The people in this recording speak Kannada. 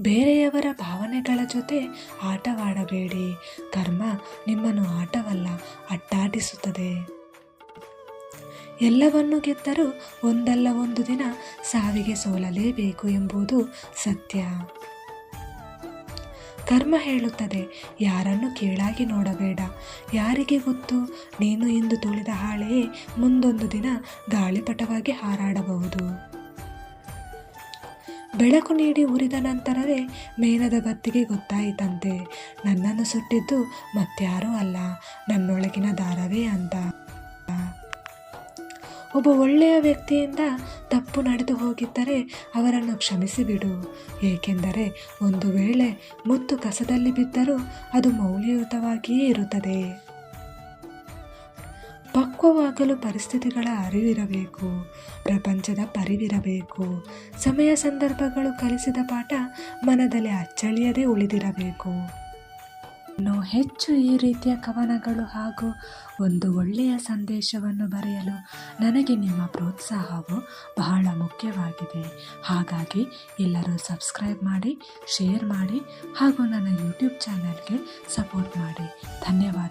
ಬೇರೆಯವರ ಭಾವನೆಗಳ ಜೊತೆ ಆಟವಾಡಬೇಡಿ. ಕರ್ಮ ನಿಮ್ಮನ್ನು ಆಟವಲ್ಲ, ಅಟ್ಟಾಡಿಸುತ್ತದೆ. ಎಲ್ಲವನ್ನು ಗೆದ್ದರೂ ಒಂದಲ್ಲ ಒಂದು ದಿನ ಸಾವಿಗೆ ಸೋಲಲೇಬೇಕು ಎಂಬುದು ಸತ್ಯ. ಕರ್ಮ ಹೇಳುತ್ತದೆ, ಯಾರನ್ನು ಕೀಳಾಗಿ ನೋಡಬೇಡ. ಯಾರಿಗೆ ಗೊತ್ತು? ನೀನು ಇಂದು ತುಳಿದ ಹಾಳೆಯೇ ಮುಂದೊಂದು ದಿನ ಗಾಳಿಪಟವಾಗಿ ಹಾರಾಡಬಹುದು. ಬೆಳಕು ನೀಡಿ ಉರಿದ ನಂತರವೇ ಮೇಣದ ಬತ್ತಿಗೆ ಗೊತ್ತಾಯಿತಂತೆ. ನನ್ನನ್ನು ಸುಟ್ಟಿದ್ದು ಮತ್ಯಾರೂ ಅಲ್ಲ, ನನ್ನೊಳಗಿನ ದಾರವೇ ಅಂತ. ಒಬ್ಬ ಒಳ್ಳೆಯ ವ್ಯಕ್ತಿಯಿಂದ ತಪ್ಪು ನಡೆದು ಹೋಗಿದ್ದರೆ ಅವರನ್ನು ಕ್ಷಮಿಸಿಬಿಡು ಏಕೆಂದರೆ ಒಂದು ವೇಳೆ ಮುತ್ತು ಕಸದಲ್ಲಿ ಬಿದ್ದರೂ ಅದು ಮೌಲ್ಯಯುತವಾಗಿಯೇ ಇರುತ್ತದೆ. ಪಕ್ವವಾಗಲು ಪರಿಸ್ಥಿತಿಗಳ ಅರಿವಿರಬೇಕು, ಪ್ರಪಂಚದ ಪರಿವಿರಬೇಕು. ಸಮಯ ಸಂದರ್ಭಗಳು ಕಲಿಸಿದ ಪಾಠ ಮನದಲ್ಲಿ ಅಚ್ಚಳಿಯದೆ ಉಳಿದಿರಬೇಕು. ಇನ್ನು ಹೆಚ್ಚು ಈ ರೀತಿಯ ಕವನಗಳು ಹಾಗೂ ಒಂದು ಒಳ್ಳೆಯ ಸಂದೇಶವನ್ನು ಬರೆಯಲು ನನಗೆ ನಿಮ್ಮ ಪ್ರೋತ್ಸಾಹವು ಬಹಳ ಮುಖ್ಯವಾಗಿದೆ. ಹಾಗಾಗಿ ಎಲ್ಲರೂ ಸಬ್ಸ್ಕ್ರೈಬ್ ಮಾಡಿ, ಶೇರ್ ಮಾಡಿ ಹಾಗೂ ನನ್ನ ಯೂಟ್ಯೂಬ್ ಚಾನಲ್ಗೆ ಸಪೋರ್ಟ್ ಮಾಡಿ. ಧನ್ಯವಾದಗಳು.